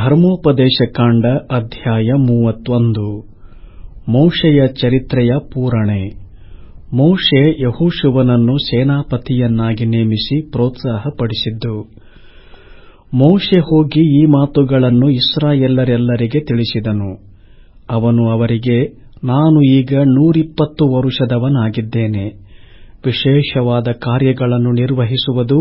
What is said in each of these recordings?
ಧರ್ಮೋಪದೇಶಕಾಂಡ ಅಧ್ಯಾಯ ಮೂವತ್ತೊಂದು. ಮೋಶೆಯ ಚರಿತ್ರೆಯ ಪೂರಣೆ. ಮೋಶೆ ಯಹೋಶುವನನ್ನು ಸೇನಾಪತಿಯನ್ನಾಗಿ ನೇಮಿಸಿ ಪ್ರೋತ್ಸಾಹಪಡಿಸಿದ್ದು. ಮೋಶೆ ಹೋಗಿ ಈ ಮಾತುಗಳನ್ನು ಇಸ್ರಾಯೆಲ್ಲರೆಲ್ಲರಿಗೆ ತಿಳಿಸಿದನು. ಅವನು ಅವರಿಗೆ, ನಾನು ಈಗ ನೂರಿಪ್ಪತ್ತು ವರುಷದವನಾಗಿದ್ದೇನೆ. ವಿಶೇಷವಾದ ಕಾರ್ಯಗಳನ್ನು ನಿರ್ವಹಿಸುವುದು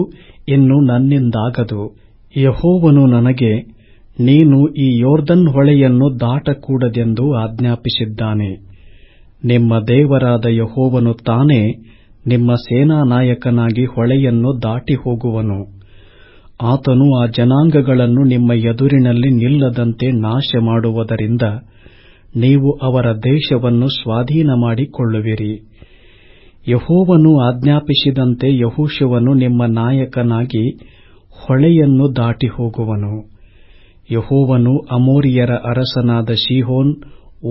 ಇನ್ನು ನನ್ನಿಂದಾಗದು. ಯಹೋವನು ನನಗೆ ನೀನು ಈ ಯೋರ್ದನ್ ಹೊಳೆಯನ್ನು ದಾಟಕೂಡದೆಂದು ಆಜ್ಞಾಪಿಸಿದ್ದಾನೆ. ನಿಮ್ಮ ದೇವರಾದ ಯಹೋವನು ತಾನೇ ನಿಮ್ಮ ಸೇನಾನಾಯಕನಾಗಿ ಹೊಳೆಯನ್ನು ದಾಟಿ ಹೋಗುವನು. ಆತನು ಆ ಜನಾಂಗಗಳನ್ನು ನಿಮ್ಮ ಎದುರಿನಲ್ಲಿ ನಿಲ್ಲದಂತೆ ನಾಶ ಮಾಡುವುದರಿಂದ ನೀವು ಅವರ ದೇಶವನ್ನು ಸ್ವಾಧೀನ ಮಾಡಿಕೊಳ್ಳುವಿರಿ ಯಹೋವನು ಆಜ್ಞಾಪಿಸಿದಂತೆ ಯಹೋಶುವನು ನಿಮ್ಮ ನಾಯಕನಾಗಿ ಹೊಳೆಯನ್ನು ದಾಟಿ ಹೋಗುವನು. ಯಹೋವನು ಅಮೋರಿಯರ ಅರಸನಾದ ಶಿಹೋನ್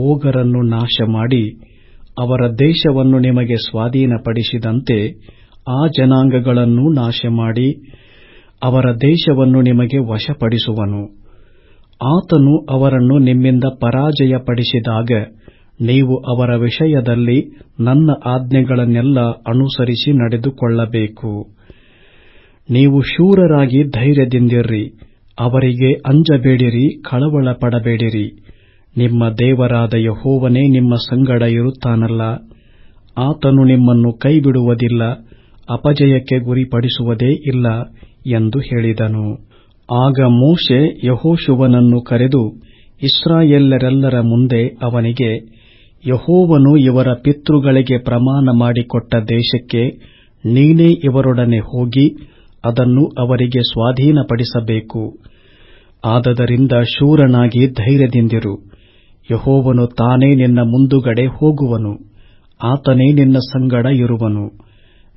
ಓಗರನ್ನು ನಾಶ ಮಾಡಿ ಅವರ ದೇಶವನ್ನು ನಿಮಗೆ ಸ್ವಾಧೀನಪಡಿಸಿದಂತೆ ಆ ಜನಾಂಗಗಳನ್ನು ನಾಶ ಮಾಡಿ ಅವರ ದೇಶವನ್ನು ನಿಮಗೆ ವಶಪಡಿಸುವನು. ಆತನು ಅವರನ್ನು ನಿಮ್ಮಿಂದ ಪರಾಜಯಪಡಿಸಿದಾಗ ನೀವು ಅವರ ವಿಷಯದಲ್ಲಿ ನನ್ನ ಆಜ್ಞೆಗಳನ್ನೆಲ್ಲ ಅನುಸರಿಸಿ ನಡೆದುಕೊಳ್ಳಬೇಕು. ನೀವು ಶೂರರಾಗಿ ಧೈರ್ಯದಿಂದಿರ್ರಿ ಅವರಿಗೆ ಅಂಜಬೇಡಿರಿ ಕಳವಳ ಪಡಬೇಡಿರಿ ನಿಮ್ಮ ದೇವರಾದ ಯಹೋವನೇ ನಿಮ್ಮ ಸಂಗಡ ಇರುತ್ತಾನಲ್ಲ. ಆತನು ನಿಮ್ಮನ್ನು ಕೈಬಿಡುವುದಿಲ್ಲ, ಅಪಜಯಕ್ಕೆ ಗುರಿಪಡಿಸುವುದೇ ಇಲ್ಲ ಎಂದು ಹೇಳಿದನು. ಆಗ ಮೋಶೆ ಯಹೋಶುವನನ್ನು ಕರೆದು ಇಸ್ರಾಯೆಲ್ಲರೆಲ್ಲರ ಮುಂದೆ ಅವನಿಗೆ, ಯಹೋವನು ಇವರ ಪಿತೃಗಳಿಗೆ ಪ್ರಮಾಣ ಮಾಡಿಕೊಟ್ಟ ದೇಶಕ್ಕೆ ನೀನೇ ಇವರೊಡನೆ ಹೋಗಿ ಅದನ್ನು ಅವರಿಗೆ ಸ್ವಾಧೀನಪಡಿಸಬೇಕು. ಆದದರಿಂದ ಶೂರನಾಗಿ ಧೈರ್ಯದಿಂದಿರು. ಯಹೋವನು ತಾನೇ ನಿನ್ನ ಮುಂದುಗಡೆ ಹೋಗುವನು. ಆತನೇ ನಿನ್ನ ಸಂಗಡ ಇರುವನು.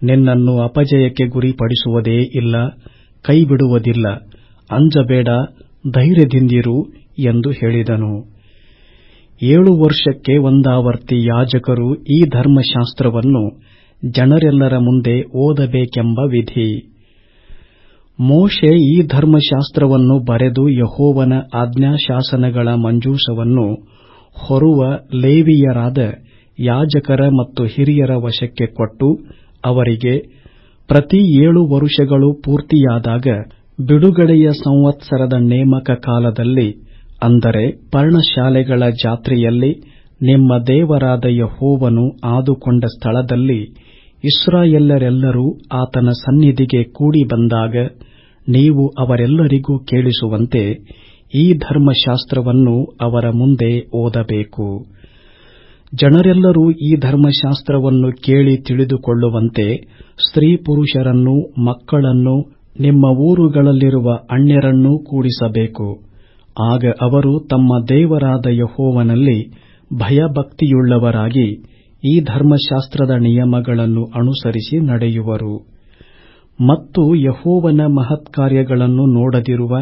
ನಿನ್ನನ್ನು ಅಪಜಯಕ್ಕೆ ಗುರಿಪಡಿಸುವುದೇ ಇಲ್ಲ, ಕೈಬಿಡುವುದಿಲ್ಲ. ಅಂಜಬೇಡ, ಧೈರ್ಯದಿಂದಿರು ಎಂದು ಹೇಳಿದನು. ಏಳು ವರ್ಷಕ್ಕೆ ಒಂದಾವರ್ತಿ ಯಾಜಕರು ಈ ಧರ್ಮಶಾಸ್ತ್ರವನ್ನು ಜನರೆಲ್ಲರ ಮುಂದೆ ಓದಬೇಕೆಂಬ ವಿಧಿ. ಮೋಶೆ ಈ ಧರ್ಮಶಾಸ್ತ್ರವನ್ನು ಬರೆದು ಯಹೋವನ ಆಜ್ಞಾಶಾಸನಗಳ ಮಂಜೂಷವನ್ನು ಹೊರುವ ಲೇವಿಯರಾದ ಯಾಜಕರ ಮತ್ತು ಹಿರಿಯರ ವಶಕ್ಕೆ ಕೊಟ್ಟು ಅವರಿಗೆ ಪ್ರತಿ ಏಳು ವರುಷಗಳು ಪೂರ್ತಿಯಾದಾಗ ಬಿಡುಗಡೆಯ ಸಂವತ್ಸರದ ನೇಮಕ ಕಾಲದಲ್ಲಿ, ಅಂದರೆ ಪರ್ಣಶಾಲೆಗಳ ಜಾತ್ರೆಯಲ್ಲಿ ನಿಮ್ಮ ದೇವರಾದ ಯಹೋವನು ಆದುಕೊಂಡ ಸ್ಥಳದಲ್ಲಿ ಇಸ್ರಾಯೆಲ್ಲರೆಲ್ಲರೂ ಆತನ ಸನ್ನಿಧಿಗೆ ಕೂಡಿ ಬಂದಾಗ ನೀವು ಅವರೆಲ್ಲರಿಗೂ ಕೇಳಿಸುವಂತೆ ಈ ಧರ್ಮಶಾಸ್ತ್ರವನ್ನು ಅವರ ಮುಂದೆ ಓದಬೇಕು. ಜನರೆಲ್ಲರೂ ಈ ಧರ್ಮಶಾಸ್ತ್ರವನ್ನು ಕೇಳಿ ತಿಳಿದುಕೊಳ್ಳುವಂತೆ ಸ್ತ್ರೀ ಪುರುಷರನ್ನು, ಮಕ್ಕಳನ್ನು, ನಿಮ್ಮ ಊರುಗಳಲ್ಲಿರುವ ಅಣ್ಯರನ್ನೂ ಕೂಡಿಸಬೇಕು. ಆಗ ಅವರು ತಮ್ಮ ದೇವರಾದ ಯಹೋವನಲ್ಲಿ ಭಯಭಕ್ತಿಯುಳ್ಳವರಾಗಿ ಈ ಧರ್ಮಶಾಸ್ತ್ರದ ನಿಯಮಗಳನ್ನು ಅನುಸರಿಸಿ ನಡೆಯುವರು. ಮತ್ತು ಯಹೋವನ ಮಹತ್ಕಾರ್ಯಗಳನ್ನು ನೋಡದಿರುವ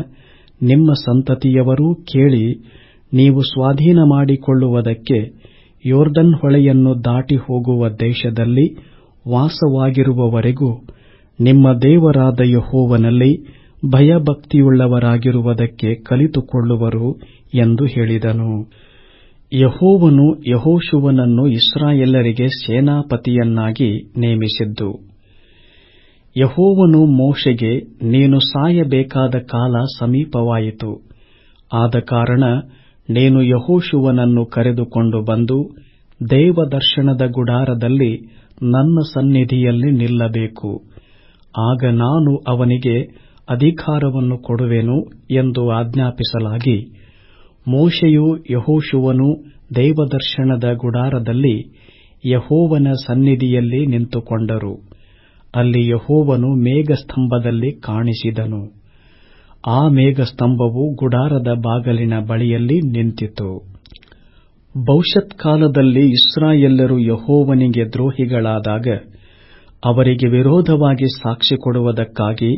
ನಿಮ್ಮ ಸಂತತಿಯವರೂ ಕೇಳಿ ನೀವು ಸ್ವಾಧೀನ ಮಾಡಿಕೊಳ್ಳುವುದಕ್ಕೆ ಯೋರ್ಡನ್ ಹೊಳೆಯನ್ನು ದಾಟಿ ಹೋಗುವ ದೇಶದಲ್ಲಿ ವಾಸವಾಗಿರುವವರೆಗೂ ನಿಮ್ಮ ದೇವರಾದ ಯಹೋವನಲ್ಲಿ ಭಯಭಕ್ತಿಯುಳ್ಳವರಾಗಿರುವುದಕ್ಕೆ ಕಲಿತುಕೊಳ್ಳುವರು ಎಂದು ಹೇಳಿದನು. ಯಹೋವನು ಯಹೋಶುವನನ್ನು ಇಸ್ರಾಯೆಲ್ಲರಿಗೆ ಸೇನಾಪತಿಯನ್ನಾಗಿ ನೇಮಿಸಿದ್ದು. ಯಹೋವನು ಮೋಶೆಗೆ, ನೀನು ಸಾಯಬೇಕಾದ ಕಾಲ ಸಮೀಪವಾಯಿತು. ಆದ ಕಾರಣ ನೀನು ಯಹೋಶುವನನ್ನು ಕರೆದುಕೊಂಡು ಬಂದು, ದೇವದರ್ಶನದ ಗುಡಾರದಲ್ಲಿ ನನ್ನ ಸನ್ನಿಧಿಯಲ್ಲಿ ನಿಲ್ಲಬೇಕು. ಆಗ ನಾನು ಅವನಿಗೆ ಅಧಿಕಾರವನ್ನು ಕೊಡುವೆನು ಎಂದು ಆಜ್ಞಾಪಿಸಲಾಗಿ, ಮೋಶೆಯು ಯಹೋಶುವನು ದೇವದರ್ಶನದ ಗುಡಾರದಲ್ಲಿ ಯಹೋವನ ಸನ್ನಿಧಿಯಲ್ಲಿ ನಿಂತುಕೊಂಡರು. ಅಲ್ಲಿ ಯಹೋವನು ಮೇಘಸ್ತಂಭದಲ್ಲಿ ಕಾಣಿಸಿದನು. ಆ ಮೇಘಸ್ತಂಭವು ಗುಡಾರದ ಬಾಗಲಿನ ಬಳಿಯಲ್ಲಿ ನಿಂತಿತು. ಭವಿಷ್ಯತ್ಕಾಲದಲ್ಲಿ ಇಸ್ರಾಯೇಲ್ಯರು ಯಹೋವನಿಗೆ ದ್ರೋಹಿಗಳಾದಾಗ ಅವರಿಗೆ ವಿರೋಧವಾಗಿ ಸಾಕ್ಷಿ ಕೊಡುವುದಕ್ಕಾಗಿ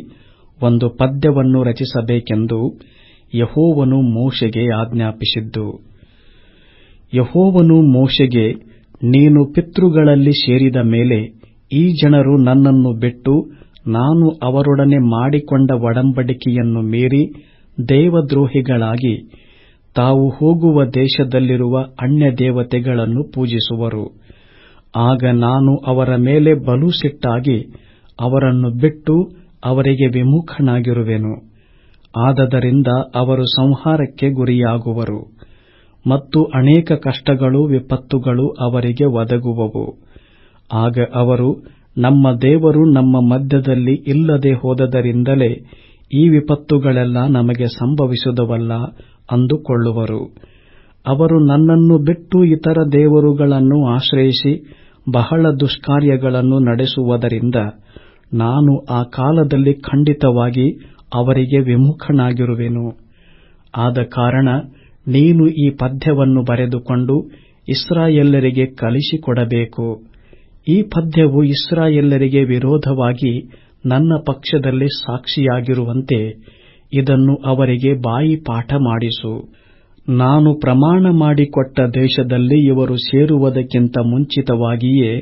ಒಂದು ಪದ್ಯವನ್ನು ರಚಿಸಬೇಕೆಂದು ಯಹೋವನು ಮೋಶೆಗೆ ಆಜ್ಞಾಪಿಸಿದ್ದು. ಯಹೋವನು ಮೋಶೆಗೆ, ನೀನು ಪಿತೃಗಳಲ್ಲಿ ಸೇರಿದ ಮೇಲೆ ಈ ಜನರು ನನ್ನನ್ನು ಬಿಟ್ಟು ನಾನು ಅವರೊಡನೆ ಮಾಡಿಕೊಂಡ ಒಡಂಬಡಿಕೆಯನ್ನು ಮೀರಿ ದೇವದ್ರೋಹಿಗಳಾಗಿ ತಾವು ಹೋಗುವ ದೇಶದಲ್ಲಿರುವ ಅನ್ಯ ದೇವತೆಗಳನ್ನು ಪೂಜಿಸುವರು. ಆಗ ನಾನು ಅವರ ಮೇಲೆ ಬಲು ಸಿಟ್ಟಾಗಿ ಅವರನ್ನು ಬಿಟ್ಟು ಅವರಿಗೆ ವಿಮುಖನಾಗಿರುವೆನು. ಆದದರಿಂದ ಅವರು ಸಂಹಾರಕ್ಕೆ ಗುರಿಯಾಗುವರು ಮತ್ತು ಅನೇಕ ಕಷ್ಟಗಳು ವಿಪತ್ತುಗಳು ಅವರಿಗೆ ಒದಗುವವು. ಆಗ ಅವರು, ನಮ್ಮ ದೇವರು ನಮ್ಮ ಮಧ್ಯದಲ್ಲಿ ಇಲ್ಲದೆ ಹೋದದರಿಂದಲೇ ಈ ವಿಪತ್ತುಗಳೆಲ್ಲ ನಮಗೆ ಸಂಭವಿಸುವುದವಲ್ಲ ಅಂದುಕೊಳ್ಳುವರು. ಅವರು ನನ್ನನ್ನು ಬಿಟ್ಟು ಇತರ ದೇವರುಗಳನ್ನು ಆಶ್ರಯಿಸಿ ಬಹಳ ದುಷ್ಕಾರ್ಯಗಳನ್ನು ನಡೆಸುವುದರಿಂದ ನಾನು ಆ ಕಾಲದಲ್ಲಿ ಖಂಡಿತವಾಗಿ ಅವರಿಗೆ ವಿಮುಖನಾಗಿರುವೆನು. ಆದ ಕಾರಣ ನೀನು ಈ ಪದ್ಯವನ್ನು ಬರೆದುಕೊಂಡು ಇಸ್ರಾಯೇಲ್ಯರಿಗೆ ಕಲಿಸಿಕೊಡಬೇಕು. ಈ ಪದ್ಯವು ಇಸ್ರಾಯೇಲ್ಯರಿಗೆ ವಿರೋಧವಾಗಿ ನನ್ನ ಪಕ್ಷದಲ್ಲಿ ಸಾಕ್ಷಿಯಾಗಿರುವಂತೆ ಇದನ್ನು ಅವರಿಗೆ ಬಾಯಿ ಪಾಠ ಮಾಡಿಸು. ನಾನು ಪ್ರಮಾಣ ಮಾಡಿಕೊಟ್ಟ ದೇಶದಲ್ಲಿ ಇವರು ಸೇರುವುದಕ್ಕಿಂತ ಮುಂಚಿತವಾಗಿಯೇ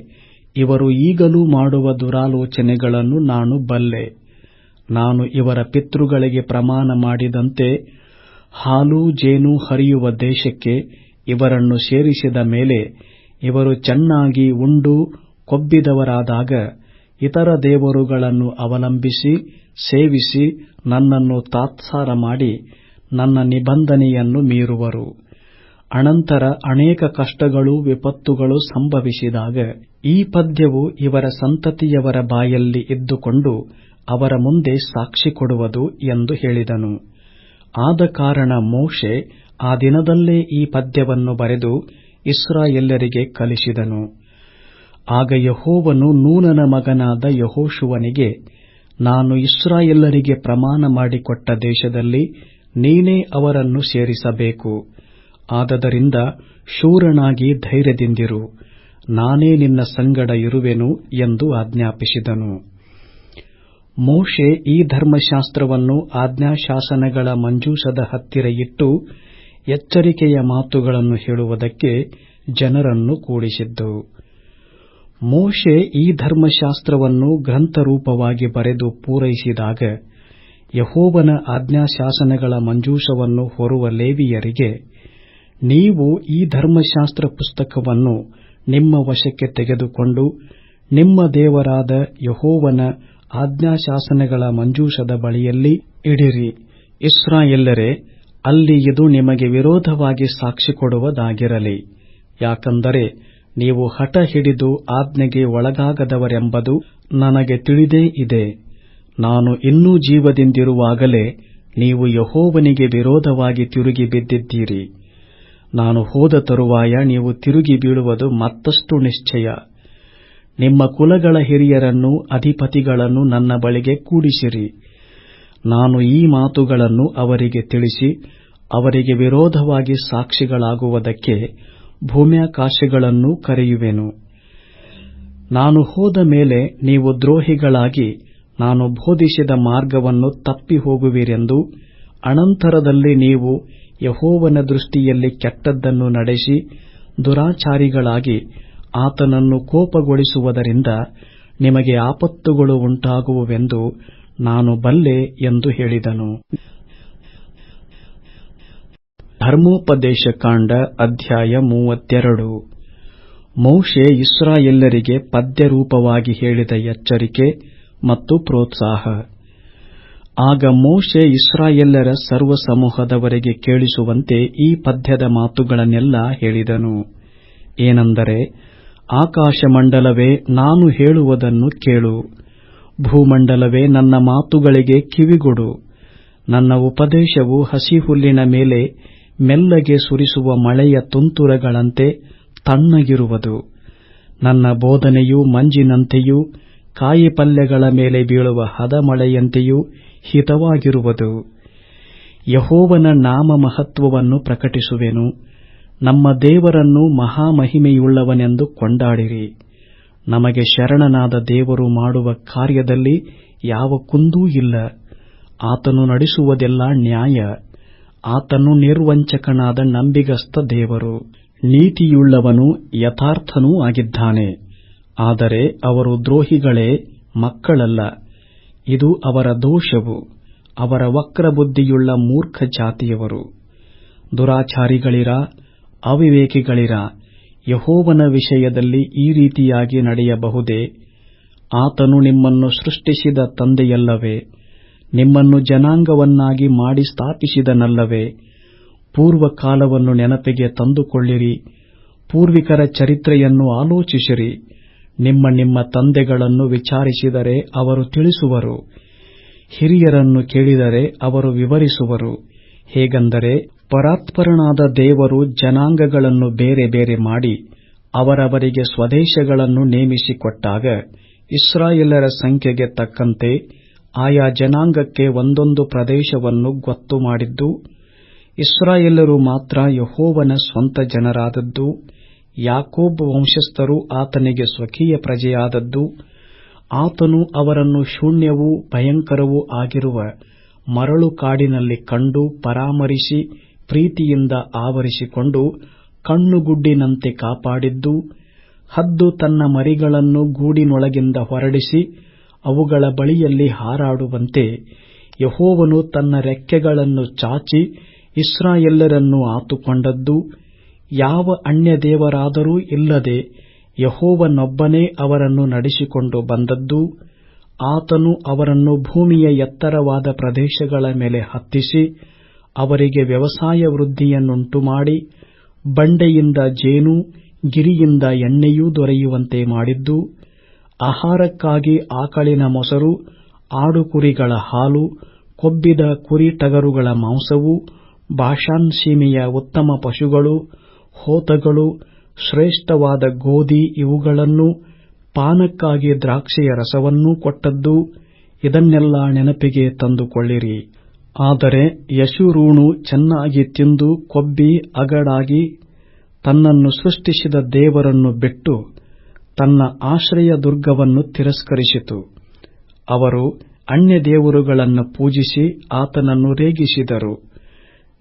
ಇವರು ಈಗಲೂ ಮಾಡುವ ದುರಾಲೋಚನೆಗಳನ್ನು ನಾನು ಬಲ್ಲೆ. ನಾನು ಇವರ ಪಿತೃಗಳಿಗೆ ಪ್ರಮಾಣ ಮಾಡಿದಂತೆ ಹಾಲು, ಜೇನು ಹರಿಯುವ ದೇಶಕ್ಕೆ ಇವರನ್ನು ಸೇರಿಸಿದ ಮೇಲೆ ಇವರು ಚೆನ್ನಾಗಿ ಉಂಡು ಕೊಬ್ಬಿದವರಾದಾಗ ಇತರ ದೇವರುಗಳನ್ನು ಅವಲಂಬಿಸಿ, ಸೇವಿಸಿ, ನನ್ನನ್ನು ತಾತ್ಸಾರ ಮಾಡಿ ನನ್ನ ನಿಬಂಧನೆಯನ್ನು ಮೀರುವರು. ಅನಂತರ ಅನೇಕ ಕಷ್ಟಗಳು ವಿಪತ್ತುಗಳು ಸಂಭವಿಸಿದಾಗ ಈ ಪದ್ಯವು ಇವರ ಸಂತತಿಯವರ ಬಾಯಲ್ಲಿ ಇದ್ದುಕೊಂಡು ಅವರ ಮುಂದೆ ಸಾಕ್ಷಿ ಕೊಡುವುದು ಎಂದು ಹೇಳಿದನು. ಆದ ಕಾರಣ ಮೋಶೆ ಆ ದಿನದಲ್ಲೇ ಈ ಪದ್ಯವನ್ನು ಬರೆದು ಇಸ್ರಾಯೇಲ್ಯರಿಗೆ ಕಲಿಸಿದನು. ಆಗ ಯಹೋವನು ನೂನನ ಮಗನಾದ ಯಹೋಶುವನಿಗೆ, ನಾನು ಇಸ್ರಾಯೆಲ್ಲರಿಗೆ ಪ್ರಮಾಣ ಮಾಡಿಕೊಟ್ಟ ದೇಶದಲ್ಲಿ ನೀನೇ ಅವರನ್ನು ಸೇರಿಸಬೇಕು. ಆದದರಿಂದ ಶೂರನಾಗಿ ಧೈರ್ಯದಿಂದಿರು. ನಾನೇ ನಿನ್ನ ಸಂಗಡ ಇರುವೆನು ಎಂದು ಆಜ್ಞಾಪಿಸಿದನು. ಮೋಶೆ ಈ ಧರ್ಮಶಾಸ್ತ್ರವನ್ನು ಆಜ್ಞಾಶಾಸನಗಳ ಮಂಜೂಷದ ಹತ್ತಿರ ಇಟ್ಟು ಎಚ್ಚರಿಕೆಯ ಮಾತುಗಳನ್ನು ಹೇಳುವುದಕ್ಕೆ ಜನರನ್ನು ಕೂಡಿಸಿದ್ದು. ಮೋಶೆ ಈ ಧರ್ಮಶಾಸ್ತ್ರವನ್ನು ಗ್ರಂಥರೂಪವಾಗಿ ಬರೆದು ಪೂರೈಸಿದಾಗ ಯಹೋವನ ಆಜ್ಞಾಶಾಸನಗಳ ಮಂಜೂಷವನ್ನು ಹೊರುವ ಲೇವಿಯರಿಗೆ, ನೀವು ಈ ಧರ್ಮಶಾಸ್ತ್ರ ಪುಸ್ತಕವನ್ನು ನಿಮ್ಮ ವಶಕ್ಕೆ ತೆಗೆದುಕೊಂಡು ನಿಮ್ಮ ದೇವರಾದ ಯಹೋವನ ಆಜ್ಞಾಶಾಸನಗಳ ಮಂಜೂಷದ ಬಳಿಯಲ್ಲಿ ಇಡಿರಿ. ಇಸ್ರಾಯೇಲ್ಯರೇ, ಅಲ್ಲಿ ಇದು ನಿಮಗೆ ವಿರೋಧವಾಗಿ ಸಾಕ್ಷಿ ಕೊಡುವುದಾಗಿರಲಿ. ಯಾಕಂದರೆ ನೀವು ಹಠ ಹಿಡಿದು ಆಜ್ಞೆಗೆ ಒಳಗಾಗದವರೆಂಬುದು ನನಗೆ ತಿಳಿದೇ ಇದೆ. ನಾನು ಇನ್ನೂ ಜೀವದಿಂದಿರುವಾಗಲೇ ನೀವು ಯಹೋವನಿಗೆ ವಿರೋಧವಾಗಿ ತಿರುಗಿ ಬಿದ್ದಿದ್ದೀರಿ. ನಾನು ಹೋದ ತರುವಾಯ ನೀವು ತಿರುಗಿ ಬೀಳುವುದು ಮತ್ತಷ್ಟು ನಿಶ್ಚಯ. ನಿಮ್ಮ ಕುಲಗಳ ಹಿರಿಯರನ್ನು, ಅಧಿಪತಿಗಳನ್ನು ನನ್ನ ಬಳಿಗೆ ಕೂಡಿಸಿರಿ. ನಾನು ಈ ಮಾತುಗಳನ್ನು ಅವರಿಗೆ ತಿಳಿಸಿ, ಅವರಿಗೆ ವಿರೋಧವಾಗಿ ಸಾಕ್ಷಿಗಳಾಗುವುದಕ್ಕೆ ಭೂಮ್ಯಾಕಾಶಗಳನ್ನೂ ಕರೆಯುವೆನು. ನಾನು ಹೋದ ಮೇಲೆ ನೀವು ದ್ರೋಹಿಗಳಾಗಿ ನಾನು ಬೋಧಿಸಿದ ಮಾರ್ಗವನ್ನು ತಪ್ಪಿ ಹೋಗುವಿರೆಂದು ಅನಂತರದಲ್ಲಿ ನೀವು ಯಹೋವನ ದೃಷ್ಟಿಯಲ್ಲಿ ಕೆಟ್ಟದ್ದನ್ನು ನಡೆಸಿ ದುರಾಚಾರಿಗಳಾಗಿ ಆತನನ್ನು ಕೋಪಗೊಳಿಸುವುದರಿಂದ ನಿಮಗೆ ಆಪತ್ತುಗಳು ಉಂಟಾಗುವುವೆಂದು ನಾನು ಬಲ್ಲೆ ಎಂದು ಹೇಳಿದನು. ಧರ್ಮೋಪದೇಶಕಾಂಡ ಅಧ್ಯಾಯ ಮೂವತ್ತೆರಡು. ಮೋಶೆ ಇಸ್ರಾಯೇಲ್ಯರಿಗೆ ಪದ್ಯರೂಪವಾಗಿ ಹೇಳಿದ ಎಚ್ಚರಿಕೆ ಮತ್ತು ಪ್ರೋತ್ಸಾಹ. ಆಗ ಮೋಶೆ ಇಸ್ರಾಯೇಲ್ಯರ ಸರ್ವ ಸಮೂಹದವರಿಗೆ ಕೇಳಿಸುವಂತೆ ಈ ಪದ್ಯದ ಮಾತುಗಳನ್ನೆಲ್ಲ ಹೇಳಿದನು. ಏನೆಂದರೆ, ಆಕಾಶಮಂಡಲವೇ ನಾನು ಹೇಳುವುದನ್ನು ಕೇಳು. ಭೂಮಂಡಲವೇ ನನ್ನ ಮಾತುಗಳಿಗೆ ಕಿವಿಗೊಡು. ನನ್ನ ಉಪದೇಶವು ಹಸಿಹುಲ್ಲಿನ ಮೇಲೆ ಮೆಲ್ಲಗೆ ಸುರಿಸುವ ಮಳೆಯ ತುಂತುರಗಳಂತೆ ತಣ್ಣಗಿರುವುದು. ನನ್ನ ಬೋಧನೆಯು ಮಂಜಿನಂತೆಯೂ, ಕಾಯಿಪಲ್ಯಗಳ ಮೇಲೆ ಬೀಳುವ ಹದಮಳೆಯಂತೆಯೂ ಹಿತವಾಗಿರುವುದು. ಯಹೋವನ ನಾಮ ಮಹತ್ವವನ್ನು ಪ್ರಕಟಿಸುವೆನು. ನಮ್ಮ ದೇವರನ್ನು ಮಹಾಮಹಿಮೆಯುಳ್ಳವನೆಂದು ಕೊಂಡಾಡಿರಿ. ನಮಗೆ ಶರಣನಾದ ದೇವರು ಮಾಡುವ ಕಾರ್ಯದಲ್ಲಿ ಯಾವ ಕುಂದೂ ಇಲ್ಲ. ಆತನು ನಡೆಸುವುದೆಲ್ಲ ನ್ಯಾಯ. ಆತನು ನಿರ್ವಂಚಕನಾದ ನಂಬಿಗಸ್ತ ದೇವರು, ನೀತಿಯುಳ್ಳವನು ಯಥಾರ್ಥನೂ ಆಗಿದ್ದಾನೆ. ಆದರೆ ಅವರು ದ್ರೋಹಿಗಳೇ ಮಕ್ಕಳಲ್ಲ. ಇದು ಅವರ ದೋಷವು. ಅವರ ವಕ್ರಬುದ್ಧಿಯುಳ್ಳ ಮೂರ್ಖ ಜಾತಿಯವರು. ದುರಾಚಾರಿಗಳಿರ? ಅವಿವೇಕಿಗಳಿರ? ಯಹೋವನ ವಿಷಯದಲ್ಲಿ ಈ ರೀತಿಯಾಗಿ ನಡೆಯಬಹುದೇ? ಆತನು ನಿಮ್ಮನ್ನು ಸೃಷ್ಟಿಸಿದ ತಂದೆಯಲ್ಲವೇ? ನಿಮ್ಮನ್ನು ಜನಾಂಗವನ್ನಾಗಿ ಮಾಡಿ ಸ್ಥಾಪಿಸಿದನಲ್ಲವೇ? ಪೂರ್ವಕಾಲವನ್ನು ನೆನಪಿಗೆ ತಂದುಕೊಳ್ಳಿರಿ. ಪೂರ್ವಿಕರ ಚರಿತ್ರೆಯನ್ನು ಆಲೋಚಿಸಿರಿ. ನಿಮ್ಮ ನಿಮ್ಮ ತಂದೆಗಳನ್ನು ವಿಚಾರಿಸಿದರೆ ಅವರು ತಿಳಿಸುವರು. ಹಿರಿಯರನ್ನು ಕೇಳಿದರೆ ಅವರು ವಿವರಿಸುವರು. ಹೇಗೆಂದರೆ, ಪರಾತ್ಪರನಾದ ದೇವರು ಜನಾಂಗಗಳನ್ನು ಬೇರೆ ಬೇರೆ ಮಾಡಿ, ಅವರವರಿಗೆ ಸ್ವದೇಶಗಳನ್ನು ನೇಮಿಸಿಕೊಟ್ಟಾಗ, ಇಸ್ರಾಯೇಲರ ಸಂಖ್ಯೆಗೆ ತಕ್ಕಂತೆ ಆಯಾ ಜನಾಂಗಕ್ಕೆ ಒಂದೊಂದು ಪ್ರದೇಶವನ್ನು ಗೊತ್ತು ಮಾಡಿದ್ದು, ಇಸ್ರಾಯೇಲರು ಮಾತ್ರ ಯಹೋವನ ಸ್ವಂತ ಜನರಾದದ್ದು, ಯಾಕೋಬ್ ವಂಶಸ್ಥರು ಆತನಿಗೆ ಸ್ವಕೀಯ ಪ್ರಜೆಯಾದದ್ದು, ಆತನು ಅವರನ್ನು ಶೂನ್ಯವೂ ಭಯಂಕರವೂ ಆಗಿರುವ ಮರಳು ಕಾಡಿನಲ್ಲಿ ಕಂಡು ಪರಾಮರಿಸಿ ಪ್ರೀತಿಯಿಂದ ಆವರಿಸಿಕೊಂಡು ಕಣ್ಣುಗುಡ್ಡಿನಂತೆ ಕಾಪಾಡಿದ್ದು, ಹದ್ದು ತನ್ನ ಮರಿಗಳನ್ನು ಗೂಡಿನೊಳಗಿಂದ ಹೊರಡಿಸಿ ಅವುಗಳ ಬಳಿಯಲ್ಲಿ ಹಾರಾಡುವಂತೆ ಯಹೋವನು ತನ್ನ ರೆಕ್ಕೆಗಳನ್ನು ಚಾಚಿ ಇಸ್ರಾಯೇಲ್ಯರನ್ನು ಆತುಕೊಂಡದ್ದು. ಯಾವ ಅನ್ಯದೇವರಾದರೂ ಇಲ್ಲದೆ ಯಹೋವನೊಬ್ಬನೇ ಅವರನ್ನು ನಡೆಸಿಕೊಂಡು ಬಂದದ್ದು. ಆತನು ಅವರನ್ನು ಭೂಮಿಯ ಎತ್ತರವಾದ ಪ್ರದೇಶಗಳ ಮೇಲೆ ಹತ್ತಿಸಿ ಅವರಿಗೆ ವ್ಯವಸಾಯ ವೃದ್ಧಿಯನ್ನುಂಟುಮಾಡಿ ಬಂಡೆಯಿಂದ ಜೇನು, ಗಿರಿಯಿಂದ ಎಣ್ಣೆಯೂ ದೊರೆಯುವಂತೆ ಮಾಡಿದ್ದು. ಆಹಾರಕ್ಕಾಗಿ ಆಕಳಿನ ಮೊಸರು, ಆಡುಕುರಿಗಳ ಹಾಲು, ಕೊಬ್ಬಿದ ಕುರಿ ಟಗರುಗಳ ಮಾಂಸವು ಬಾಷಾನ್ ಸೀಮೆಯ ಉತ್ತಮ ಪಶುಗಳು, ಹೋತಗಳು, ಶ್ರೇಷ್ಠವಾದ ಗೋಧಿ ಇವುಗಳನ್ನು ಪಾನಕ್ಕಾಗಿ ದ್ರಾಕ್ಷಿಯ ರಸವನ್ನೂ ಕೊಟ್ಟದ್ದು ಇದನ್ನೆಲ್ಲ ನೆನಪಿಗೆ ತಂದುಕೊಳ್ಳಿರಿ. ಆದರೆ ಯಶುರೂಣು ಚೆನ್ನಾಗಿ ತಿಂದು ಕೊಬ್ಬಿ, ಅಗಡಾಗಿ ತನ್ನನ್ನು ಸೃಷ್ಟಿಸಿದ ದೇವರನ್ನು ಬಿಟ್ಟು ತನ್ನ ಆಶ್ರಯ ದುರ್ಗವನ್ನು ತಿರಸ್ಕರಿಸಿತು. ಅವರು ಅನ್ಯ ದೇವರುಗಳನ್ನು ಪೂಜಿಸಿ ಆತನನ್ನು ರೇಗಿಸಿದರು.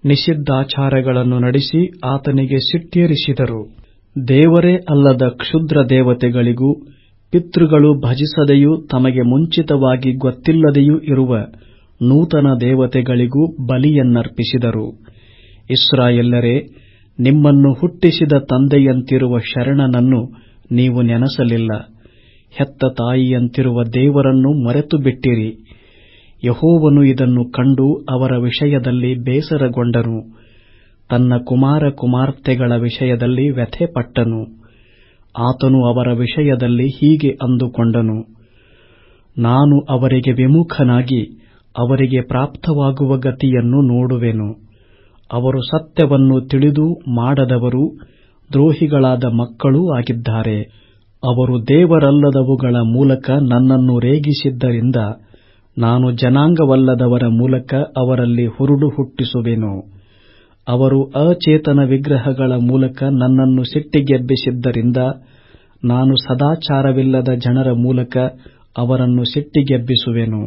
ನಿಷಿದ್ಧಾಚಾರಗಳನ್ನು ನಡೆಸಿ ಆತನಿಗೆ ಸಿಟ್ಟೇರಿಸಿದರು. ದೇವರೇ ಅಲ್ಲದ ಕ್ಷುದ್ರ ದೇವತೆಗಳಿಗೂ, ಪಿತೃಗಳು ಭಜಿಸದೆಯೂ ತಮಗೆ ಮುಂಚಿತವಾಗಿ ಗೊತ್ತಿಲ್ಲದೆಯೂ ಇರುವ ನೂತನ ದೇವತೆಗಳಿಗೂ ಬಲಿಯನ್ನರ್ಪಿಸಿದರು. ಇಸ್ರಾಯೆಲ್ಲರೇ ನಿಮ್ಮನ್ನು ಹುಟ್ಟಿಸಿದ ತಂದೆಯಂತಿರುವ ಶರಣನನ್ನು ನೀವು ನೆನಸಲಿಲ್ಲ. ಹೆತ್ತ ತಾಯಿಯಂತಿರುವ ದೇವರನ್ನು ಮರೆತು ಬಿಟ್ಟಿರಿ. ಯಹೋವನು ಇದನ್ನು ಕಂಡು ಅವರ ವಿಷಯದಲ್ಲಿ ಬೇಸರಗೊಂಡನು. ತನ್ನ ಕುಮಾರ ಕುಮಾರ್ತೆಗಳ ವಿಷಯದಲ್ಲಿ ವ್ಯಥೆಪಟ್ಟನು. ಆತನು ಅವರ ವಿಷಯದಲ್ಲಿ ಹೀಗೆ ಅಂದುಕೊಂಡನು. ನಾನು ಅವರಿಗೆ ವಿಮುಖನಾಗಿ ಅವರಿಗೆ ಪ್ರಾಪ್ತವಾಗುವ ಗತಿಯನ್ನು ನೋಡುವೆನು. ಅವರು ಸತ್ಯವನ್ನು ತಿಳಿದು ಮಾಡದವರು ದ್ರೋಹಿಗಳಾದ ಮಕ್ಕಳೂ ಆಗಿದ್ದಾರೆ. ಅವರು ದೇವರಲ್ಲದವುಗಳ ಮೂಲಕ ನನ್ನನ್ನು ರೇಗಿಸಿದ್ದರಿಂದ ನಾನು ಜನಾಂಗವಲ್ಲದವರ ಮೂಲಕ ಅವರಲ್ಲಿ ಹುರುಡು ಹುಟ್ಟಿಸುವೆನು. ಅವರು ಅಚೇತನ ವಿಗ್ರಹಗಳ ಮೂಲಕ ನನ್ನನ್ನು ಸಿಟ್ಟಿಗೆಬ್ಬಿಸಿದ್ದರಿಂದ ನಾನು ಸದಾಚಾರವಿಲ್ಲದ ಜನರ ಮೂಲಕ ಅವರನ್ನು ಸಿಟ್ಟಿಗೆಬ್ಬಿಸುವೆನು.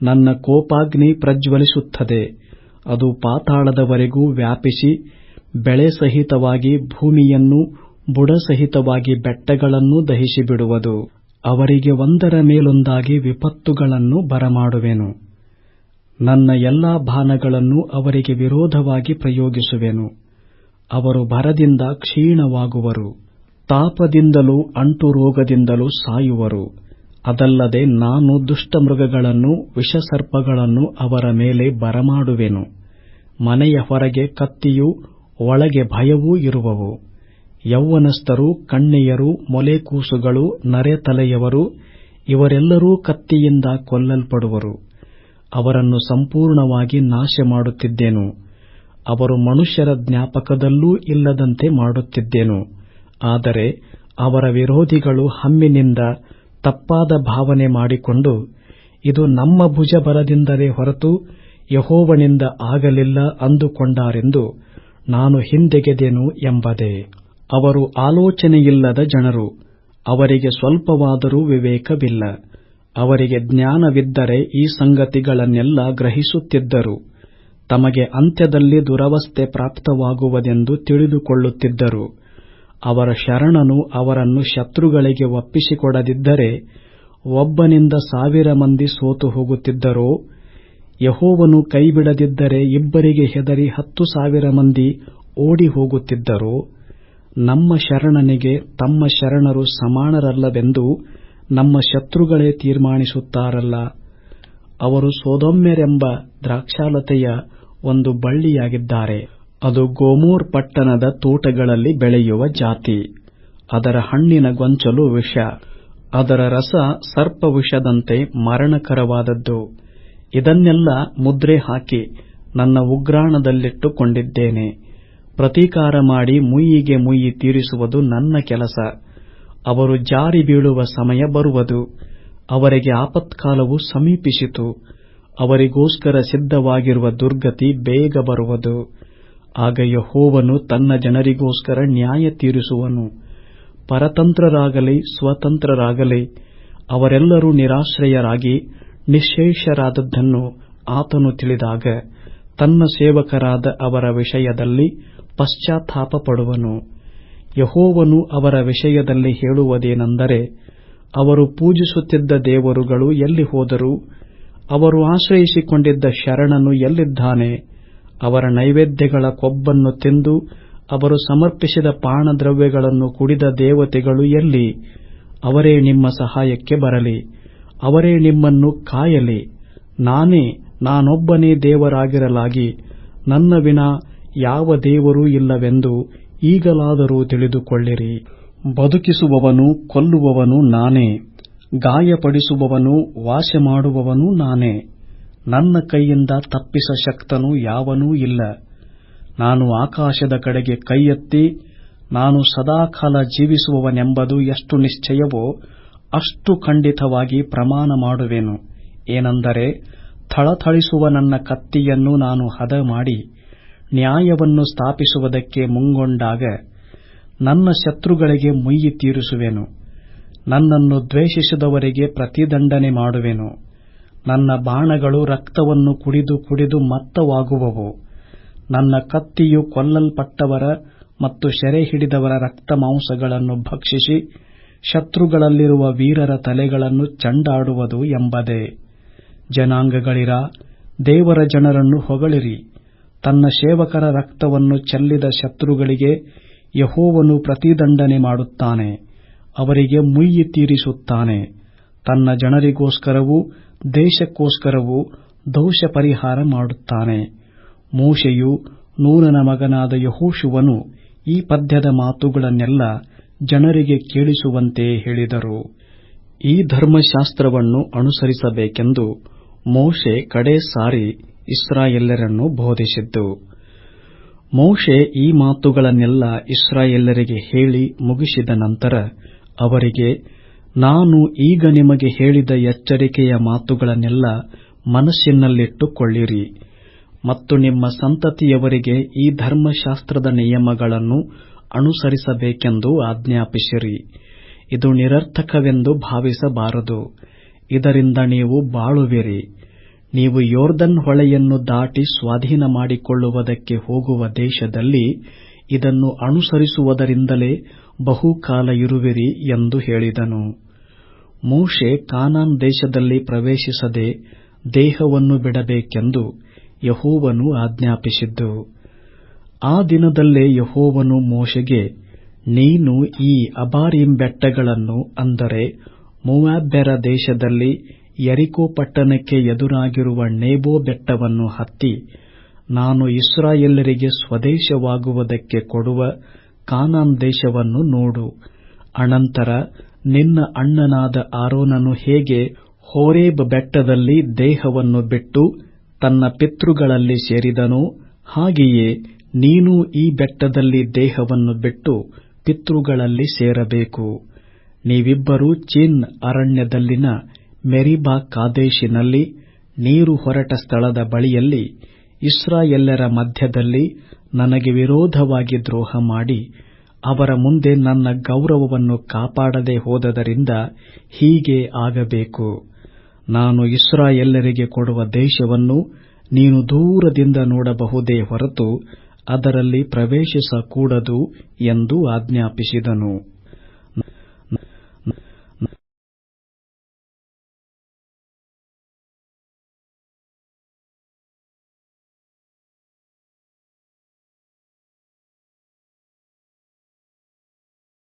ನನ್ನ ಕೋಪಾಗ್ನಿ ಪ್ರಜ್ವಲಿಸುತ್ತದೆ. ಅದು ಪಾತಾಳದವರೆಗೂ ವ್ಯಾಪಿಸಿ ಬೆಳೆ ಸಹಿತವಾಗಿ ಭೂಮಿಯನ್ನೂ ಬುಡಸಹಿತವಾಗಿ ಬೆಟ್ಟಗಳನ್ನೂ ದಹಿಸಿಬಿಡುವುದು. ಅವರಿಗೆ ಒಂದರ ಮೇಲೊಂದಾಗಿ ವಿಪತ್ತುಗಳನ್ನು ಬರಮಾಡುವೆನು. ನನ್ನ ಎಲ್ಲಾ ಬಾಣಗಳನ್ನು ಅವರಿಗೆ ವಿರೋಧವಾಗಿ ಪ್ರಯೋಗಿಸುವೆನು. ಅವರು ಭರದಿಂದ ಕ್ಷೀಣವಾಗುವರು. ತಾಪದಿಂದಲೂ ಅಂಟುರೋಗದಿಂದಲೂ ಸಾಯುವರು. ಅದಲ್ಲದೆ ನಾನು ದುಷ್ಟಮೃಗಗಳನ್ನು, ವಿಷಸರ್ಪಗಳನ್ನು ಅವರ ಮೇಲೆ ಬರಮಾಡುವೆನು. ಮನೆಯ ಹೊರಗೆ ಕತ್ತಿಯೂ ಒಳಗೆ ಭಯವೂ ಇರುವವು. ಯೌವನಸ್ಥರು, ಕಣ್ಣೆಯರು, ಮೊಲೆಕೂಸುಗಳು, ನರೆತಲೆಯವರು, ಇವರೆಲ್ಲರೂ ಕತ್ತಿಯಿಂದ ಕೊಲ್ಲಲ್ಪಡುವರು. ಅವರನ್ನು ಸಂಪೂರ್ಣವಾಗಿ ನಾಶ ಮಾಡುತ್ತಿದ್ದೆನು ಅವರು ಮನುಷ್ಯರ ಜ್ಞಾಪಕದಲ್ಲೂ ಇಲ್ಲದಂತೆ ಮಾಡುತ್ತಿದ್ದೆನು. ಆದರೆ ಅವರ ವಿರೋಧಿಗಳು ಹಮ್ಮಿನಿಂದ ತಪ್ಪಾದ ಭಾವನೆ ಮಾಡಿಕೊಂಡು, ಇದು ನಮ್ಮ ಭುಜಬಲದಿಂದಲೇ ಹೊರತು ಯಹೋವನಿಂದ ಆಗಲಿಲ್ಲ ಅಂದುಕೊಂಡಾರೆಂದು ನಾನು ಹಿಂದೆಗೆದೆನು ಎಂಬುದೇ. ಅವರು ಆಲೋಚನೆಯಿಲ್ಲದ ಜನರು. ಅವರಿಗೆ ಸ್ವಲ್ಪವಾದರೂ ವಿವೇಕವಿಲ್ಲ. ಅವರಿಗೆ ಜ್ಞಾನವಿದ್ದರೆ ಈ ಸಂಗತಿಗಳನ್ನೆಲ್ಲ ಗ್ರಹಿಸುತ್ತಿದ್ದರು. ತಮಗೆ ಅಂತ್ಯದಲ್ಲಿ ದುರವಸ್ಥೆ ಪ್ರಾಪ್ತವಾಗುವುದೆಂದು ತಿಳಿದುಕೊಳ್ಳುತ್ತಿದ್ದರು. ಅವರ ಶರಣನು ಅವರನ್ನು ಶತ್ರುಗಳಿಗೆ ಒಪ್ಪಿಸಿಕೊಡದಿದ್ದರೆ, ಒಬ್ಬನಿಂದ ಸಾವಿರ ಮಂದಿ ಸೋತು ಹೋಗುತ್ತಿದ್ದರೋ ಯಹೋವನು ಕೈಬಿಡದಿದ್ದರೆ ಇಬ್ಬರಿಗೆ ಹೆದರಿ ಹತ್ತು ಸಾವಿರ ಮಂದಿ ಓಡಿ ಹೋಗುತ್ತಿದ್ದರು ನಮ್ಮ ಶರಣನಿಗೆ ತಮ್ಮ ಶರಣರು ಸಮಾನರಲ್ಲವೆಂದು ನಮ್ಮ ಶತ್ರುಗಳೇ ತೀರ್ಮಾನಿಸುತ್ತಾರಲ್ಲ. ಅವರು ಸೋದೊಮ್ಯರೆಂಬ ದ್ರಾಕ್ಷಾಲತೆಯ ಒಂದು ಬಳ್ಳಿಯಾಗಿದ್ದಾರೆ. ಅದು ಗೋಮೂರ್ ಪಟ್ಟಣದ ತೋಟಗಳಲ್ಲಿ ಬೆಳೆಯುವ ಜಾತಿ. ಅದರ ಹಣ್ಣಿನ ಗೊಂಚಲು ವಿಷ. ಅದರ ರಸ ಸರ್ಪವಿಷದಂತೆ ಮರಣಕರವಾದದ್ದು. ಇದನ್ನೆಲ್ಲ ಮುದ್ರೆ ಹಾಕಿ ನನ್ನ ಉಗ್ರಾಣದಲ್ಲಿಟ್ಟುಕೊಂಡಿದ್ದೇನೆ. ಪ್ರತೀಕಾರ ಮಾಡಿ ಮುಯ್ಯಿಗೆ ಮುಯ್ಯಿ ತೀರಿಸುವುದು ನನ್ನ ಕೆಲಸ. ಅವರು ಜಾರಿ ಬೀಳುವ ಸಮಯ ಬರುವುದು. ಅವರಿಗೆ ಆಪತ್ಕಾಲವು ಸಮೀಪಿಸಿತು. ಅವರಿಗೋಸ್ಕರ ಸಿದ್ಧವಾಗಿರುವ ದುರ್ಗತಿ ಬೇಗ ಬರುವುದು. ಆಗ ಯಹೋವನು ತನ್ನ ಜನರಿಗೋಸ್ಕರ ನ್ಯಾಯ ತೀರಿಸುವನು. ಪರತಂತ್ರರಾಗಲಿ, ಸ್ವತಂತ್ರರಾಗಲಿ, ಅವರೆಲ್ಲರೂ ನಿರಾಶ್ರಯರಾಗಿ ನಿಶ್ಶೇಷರಾದದ್ದನ್ನು ಆತನು ತಿಳಿದಾಗ ತನ್ನ ಸೇವಕರಾದ ಅವರ ವಿಷಯದಲ್ಲಿ ಪಶ್ಚಾತ್ತಾಪ ಪಡುವನು ಯಹೋವನು ಅವರ ವಿಷಯದಲ್ಲಿ ಹೇಳುವುದೇನೆಂದರೆ, ಅವರು ಪೂಜಿಸುತ್ತಿದ್ದ ದೇವರುಗಳು ಎಲ್ಲಿ ಹೋದರು, ಅವರು ಆಶ್ರಯಿಸಿಕೊಂಡಿದ್ದ ಶರಣನು ಎಲ್ಲಿದ್ದಾನೆ, ಅವರ ನೈವೇದ್ಯಗಳ ಕೊಬ್ಬನ್ನು ತಿಂದು, ಅವರು ಸಮರ್ಪಿಸಿದ ಪಾನದ್ರವ್ಯಗಳನ್ನು ಕುಡಿದ ದೇವತೆಗಳು ಎಲ್ಲಿ, ಅವರೇ ನಿಮ್ಮ ಸಹಾಯಕ್ಕೆ ಬರಲಿ. ಅವರೇ ನಿಮ್ಮನ್ನು ಕಾಯಲಿ. ನಾನೇ, ನಾನೊಬ್ಬನೇ ದೇವರಾಗಿರಲಾಗಿ, ನನ್ನ ವಿನಾ ಯಾವ ದೇವರೂ ಇಲ್ಲವೆಂದು ಈಗಲಾದರೂ ತಿಳಿದುಕೊಳ್ಳಿರಿ. ಬದುಕಿಸುವವನು ಕೊಲ್ಲುವವನು ನಾನೇ, ಗಾಯಪಡಿಸುವವನು ವಾಸಮಾಡುವವನು ನಾನೇ. ನನ್ನ ಕೈಯಿಂದ ತಪ್ಪಿಸ ಶಕ್ತನು ಯಾವನೂ ಇಲ್ಲ. ನಾನು ಆಕಾಶದ ಕಡೆಗೆ ಕೈಯೆತ್ತಿ, ನಾನು ಸದಾಕಾಲ ಜೀವಿಸುವವನೆಂಬುದು ಎಷ್ಟು ನಿಶ್ಚಯವೋ ಅಷ್ಟು ಖಂಡಿತವಾಗಿ ಪ್ರಮಾಣ ಮಾಡುವೆನು. ಏನೆಂದರೆ, ಥಳಥಳಿಸುವ ನನ್ನ ಕತ್ತಿಯನ್ನು ನಾನು ಹದ ಮಾಡಿ, ನ್ಯಾಯವನ್ನು ಸ್ಥಾಪಿಸುವುದಕ್ಕೆ ಮುಂಗೊಂಡಾಗ ನನ್ನ ಶತ್ರುಗಳಿಗೆ ಮುಯ್ಯಿ ತೀರಿಸುವೆನು. ನನ್ನನ್ನು ದ್ವೇಷಿಸಿದವರಿಗೆ ಪ್ರತಿದಂಡನೆ ಮಾಡುವೆನು. ನನ್ನ ಬಾಣಗಳು ರಕ್ತವನ್ನು ಕುಡಿದು ಕುಡಿದು ಮತ್ತವಾಗುವವು. ನನ್ನ ಕತ್ತಿಯು ಕೊಲ್ಲಲ್ಪಟ್ಟವರ ಮತ್ತು ಸೆರೆ ಹಿಡಿದವರ ರಕ್ತ ಮಾಂಸಗಳನ್ನು ಭಕ್ಷಿಸಿ ಶತ್ರುಗಳಲ್ಲಿರುವ ವೀರರ ತಲೆಗಳನ್ನು ಚಂಡಾಡುವುದು ಎಂಬದೆ. ಜನಾಂಗಗಳಿರ, ದೇವರ ಜನರನ್ನು ಹೊಗಳಿರಿ. ತನ್ನ ಸೇವಕರ ರಕ್ತವನ್ನು ಚೆಲ್ಲಿದ ಶತ್ರುಗಳಿಗೆ ಯಹೋವನು ಪ್ರತಿದಂಡನೆ ಮಾಡುತ್ತಾನೆ. ಅವರಿಗೆ ಮುಯ್ಯಿ ತೀರಿಸುತ್ತಾನೆ. ತನ್ನ ಜನರಿಗೋಸ್ಕರವೂ, ದೇಶಕ್ಕೋಸ್ಕರವೂ ದೋಷ ಪರಿಹಾರ ಮಾಡುತ್ತಾನೆ. ಮೂಷೆಯು ನೂನನ ಮಗನಾದ ಯಹೋಶುವನು ಈ ಪದ್ಯದ ಮಾತುಗಳನ್ನೆಲ್ಲ ಜನರಿಗೆ ಕೇಳಿಸುವಂತೆ ಹೇಳಿದರು. ಈ ಧರ್ಮಶಾಸ್ತ್ರವನ್ನು ಅನುಸರಿಸಬೇಕೆಂದು ಮೋಶೆ ಕಡೆ ಸಾರಿ ಇಸ್ರಾಯೇಲ್ಯರನ್ನು ಬೋಧಿಸಿದ್ದು. ಮೋಶೆ ಈ ಮಾತುಗಳನ್ನೆಲ್ಲ ಇಸ್ರಾಯೇಲ್ಯರಿಗೆ ಹೇಳಿ ಮುಗಿಸಿದ ನಂತರ ಅವರಿಗೆ, ನಾನು ಈಗ ನಿಮಗೆ ಹೇಳಿದ ಎಚ್ಚರಿಕೆಯ ಮಾತುಗಳನ್ನೆಲ್ಲ ಮನಸ್ಸಿನಲ್ಲಿಟ್ಟುಕೊಳ್ಳಿರಿ. ಮತ್ತು ನಿಮ್ಮ ಸಂತತಿಯವರಿಗೆ ಈ ಧರ್ಮಶಾಸ್ತ್ರದ ನಿಯಮಗಳನ್ನು ಅನುಸರಿಸಬೇಕೆಂದು ಆಜ್ಞಾಪಿಸಿರಿ. ಇದು ನಿರರ್ಥಕವೆಂದು ಭಾವಿಸಬಾರದು. ಇದರಿಂದ ನೀವು ಬಾಳುವಿರಿ. ನೀವು ಯೋರ್ದನ್ ಹೊಳೆಯನ್ನು ದಾಟಿ ಸ್ವಾಧೀನ ಮಾಡಿಕೊಳ್ಳುವುದಕ್ಕೆ ಹೋಗುವ ದೇಶದಲ್ಲಿ ಇದನ್ನು ಅನುಸರಿಸುವುದರಿಂದಲೇ ಬಹುಕಾಲ ಇರುವಿರಿ ಎಂದು ಹೇಳಿದನು. ಮೋಶೆ ಕಾನಾನ್ ದೇಶದಲ್ಲಿ ಪ್ರವೇಶಿಸದೆ ದೇಹವನ್ನು ಬಿಡಬೇಕೆಂದು ಯಹೋವನು ಆಜ್ಞಾಪಿಸಿದ್ದು. ಆ ದಿನದಲ್ಲೇ ಯಹೋವನು ಮೋಶೆಗೆ, ನೀನು ಈ ಅಬಾರೀಮ್ ಬೆಟ್ಟಗಳನ್ನು ಅಂದರೆ ಮೋವಾಬ್ಯರ ದೇಶದಲ್ಲಿ ಯರಿಕೋ ಪಟ್ಟಣಕ್ಕೆ ಎದುರಾಗಿರುವ ನೇಬೋ ಬೆಟ್ಟವನ್ನು ಹತ್ತಿ, ನಾನು ಇಸ್ರಾಯೇಲರಿಗೆ ಸ್ವದೇಶವಾಗುವುದಕ್ಕೆ ಕೊಡುವ ಕಾನಾನ್ ದೇಶವನ್ನು ನೋಡು. ಅನಂತರ ನಿನ್ನ ಅಣ್ಣನಾದ ಆರೋನನು ಹೇಗೆ ಹೋರೇಬ್ ಬೆಟ್ಟದಲ್ಲಿ ದೇಹವನ್ನು ಬಿಟ್ಟು ತನ್ನ ಪಿತೃಗಳಲ್ಲಿ ಸೇರಿದನೋ ಹಾಗೆಯೇ ನೀನು ಈ ಬೆಟ್ಟದಲ್ಲಿ ದೇಹವನ್ನು ಬಿಟ್ಟು ಪಿತೃಗಳಲ್ಲಿ ಸೇರಬೇಕು. ನೀವಿಬ್ಬರೂ ಚೀನ್ ಅರಣ್ಯದಲ್ಲಿನ ಮೆರಿಬಾ ಕಾದೇಶಿನಲ್ಲಿ ನೀರು ಹೊರಟ ಸ್ಥಳದ ಬಳಿಯಲ್ಲಿ ಇಸ್ರಾಯೇಲ್ಯರ ಮಧ್ಯದಲ್ಲಿ ನನಗೆ ವಿರೋಧವಾಗಿ ದ್ರೋಹ ಮಾಡಿ ಅವರ ಮುಂದೆ ನನ್ನ ಗೌರವವನ್ನು ಕಾಪಾಡದೆ ಹೋದದರಿಂದ ಹೀಗೆ ಆಗಬೇಕು. ನಾನು ಇಸ್ರಾಯೇಲ್ಯರಿಗೆ ಕೊಡುವ ದೇಶವನ್ನು ನೀನು ದೂರದಿಂದ ನೋಡಬಹುದೇ ಹೊರತು ಅದರಲ್ಲಿ ಪ್ರವೇಶಿಸಕೂಡದು ಎಂದು ಆಜ್ಞಾಪಿಸಿದನು.